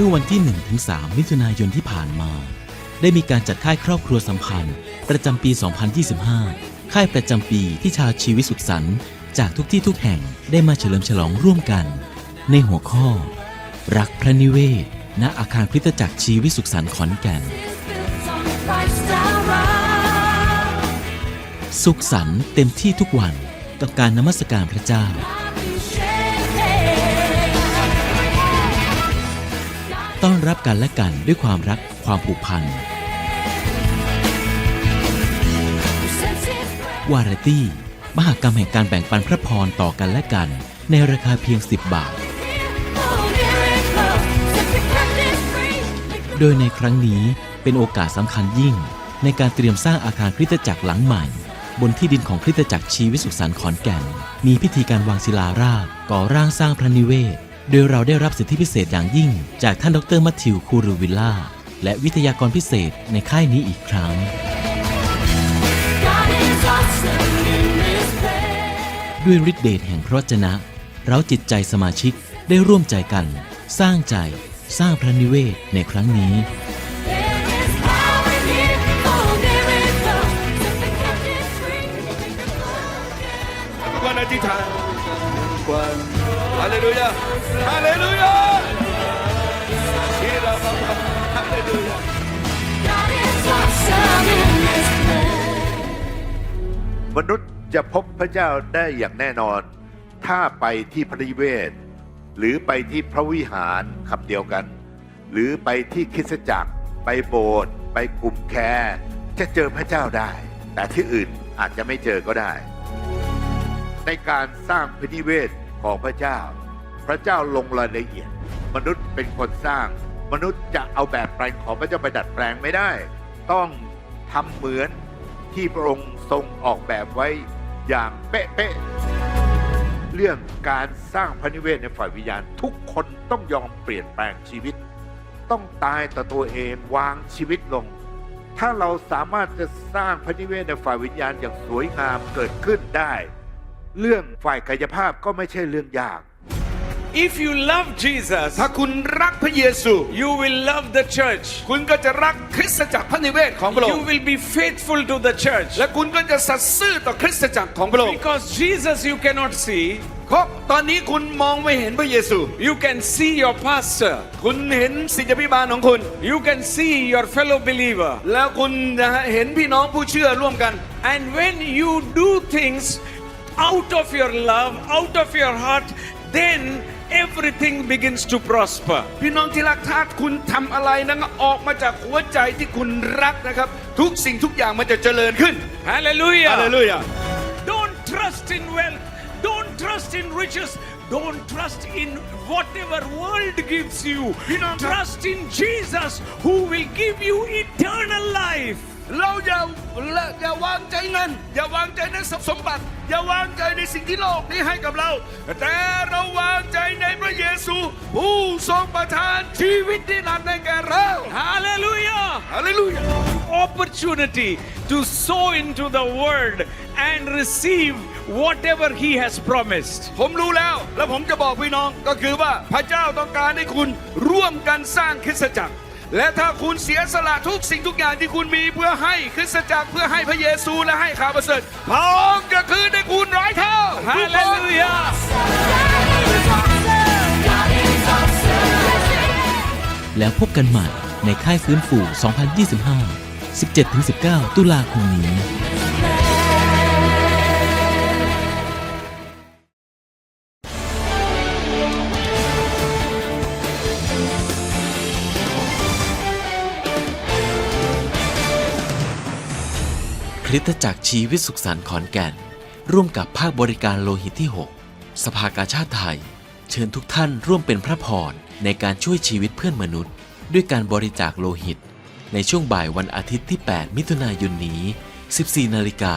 มื่อวันที่ 1-3 มิถุนายนที่ผ่านมา ได้มีการจัดค่ายครอบครัวสัมพันธ์ ประจำปี 2025 ค่ายประจำปีที่ชาวชีวิตสุขสันต์จากทุกที่ทุกแห่งได้มาเฉลิมฉลองร่วมกัน ในหัวข้อ รักพระนิเวศ ณ อาคารคริสตจักรชีวิตสุขสันต์ขอนแก่น สุขสันต์เต็มที่ทุกวันกับการนมัสการพระเจ้า ต้อนรับกันและกันด้วยความรักความผูกพันวาไรตี้ มหากรรมแห่งการแบ่งปันพระพรต่อกันและกัน ในราคาเพียง 10 บาท โดยในครั้งนี้เป็นโอกาสสำคัญยิ่ง ในการเตรียมสร้างอาคารคริสตจักรหลังใหม่ บนที่ดินของคริสตจักรชีวิตสุขสันต์ขอนแก่น มีพิธีการวางศิลาราษฎร์ก่อร่างสร้างพระนิเวศ โดยเราได้รับสิทธิพิเศษอย่างยิ่ง จากท่านดรมัทธิวคูรูวิลล่า และวิทยากรพิเศษในค่ายนี้อีกครั้ง ด้วยฤทธิเดชแห่งพระวจนะ เราจิตใจสมาชิกได้ร่วมใจกัน สร้างใจ สร้างพระนิเวศในครั้งนี้ทุกคนอธิษฐาน ฮาเลลูยาฮาเลลูยาชีราบาบาฮาเลลูยามนุษย์จะพบพระเจ้าได้อย่างแน่นอน ถ้าไปที่พระนิเวศ หรือไปที่พระวิหารคำเดียวกัน หรือไปที่คริสตจักร ไปโบสถ์ไปกลุ่มแคร์จะเจอพระเจ้าได้ แต่ที่อื่นอาจจะไม่เจอก็ได้ ในการสร้างพระนิเวศของพระเจ้า พระเจ้าลงรายละเอียด มนุษย์เป็นคนสร้าง มนุษย์จะเอาแบบแปลงของพระเจ้าไปดัดแปลงไม่ได้ ต้องทำเหมือนที่พระองค์ทรงออกแบบไว้อย่างเป๊ะๆเรื่องการสร้างพระนิเวศในฝ่ายวิญญาณ ทุกคนต้องยอมเปลี่ยนแปลงชีวิต ต้องตายต่อตัวเองวางชีวิตลง ถ้าเราสามารถจะสร้างพระนิเวศในฝ่ายวิญญาณอย่างสวยงามเกิดขึ้นได้ เรื่องฝ่ายกายภาพก็ไม่ใช่เรื่องยาก If you love Jesus ถ้าคุณรักพระเยซู you will love the church คุณก็จะรักคริสตจักรพระนิเวศของพระอง You ค์ will be faithful to the church และคุณก็จะสัตย์ซื่อต่อคริสตจักรของพระองค์ because Jesus you cannot see. เพราะตอนนี้คุณมองไม่เห็นพระเยซู You can see your pastor. คุณเห็นศิษยาพิบาลของคุณ You can see your fellow believer. แล้วคุณนะฮะเห็นพี่น้องผู้เชื่อร่วมกัน And when you do things out of your love, out of your heart, then everything begins to prosper. พี่น้องที่รักถ้าคุณทำอะไรนั้นออกมาจากหัวใจที่คุณรักนะครับ ทุกสิ่งทุกอย่างมันจะเจริญขึ้น Hallelujah. ฮาเลลูยา Don't trust in wealth. Don't trust in riches. Don't trust in whatever world gives you. Trust in Jesus who will give you eternal life. เราอย่าอย่าวางใจเงิน อย่าวางใจในทรัพย์สมบัติ อย่าวางใจในสิ่งที่โลกนี้ให้กับเรา แต่เราวางใจในพระเยซู ผู้ทรงประทานชีวิตที่นันในแก่เรา Hallelujah. ฮาเลลูยา opportunity to sow into the word and receive whatever he has promised. ผมรู้แล้ว แล้วผมจะบอกพี่น้องก็คือว่าพระเจ้าต้องการให้คุณร่วมกันสร้างคริสตจักร และถ้าคุณเสียสละทุกสิ่งทุกอย่างที่คุณมีเพื่อให้คริสตจักรเพื่อให้พระเยซูและให้ข่าวประเสริฐพระองค์จะคืนให้คุณร้อยเท่าฮาเลลูยาแล้วพบกันใหม่ในค่ายฟื้นฟู 2025 17-19 ตุลาคมนี้ คริสตจักรชีวิตสุขสันต์ขอนแก่น ร่วมกับภาคบริการโลหิตที่ 6 สภากาชาติไทย เชิญทุกท่านร่วมเป็นพระพรในการช่วยชีวิตเพื่อนมนุษย์ ด้วยการบริจาคโลหิต ในช่วงบ่ายวันอาทิตย์ที่ 8 มิถุนายนนี้ 14 นาฬิกา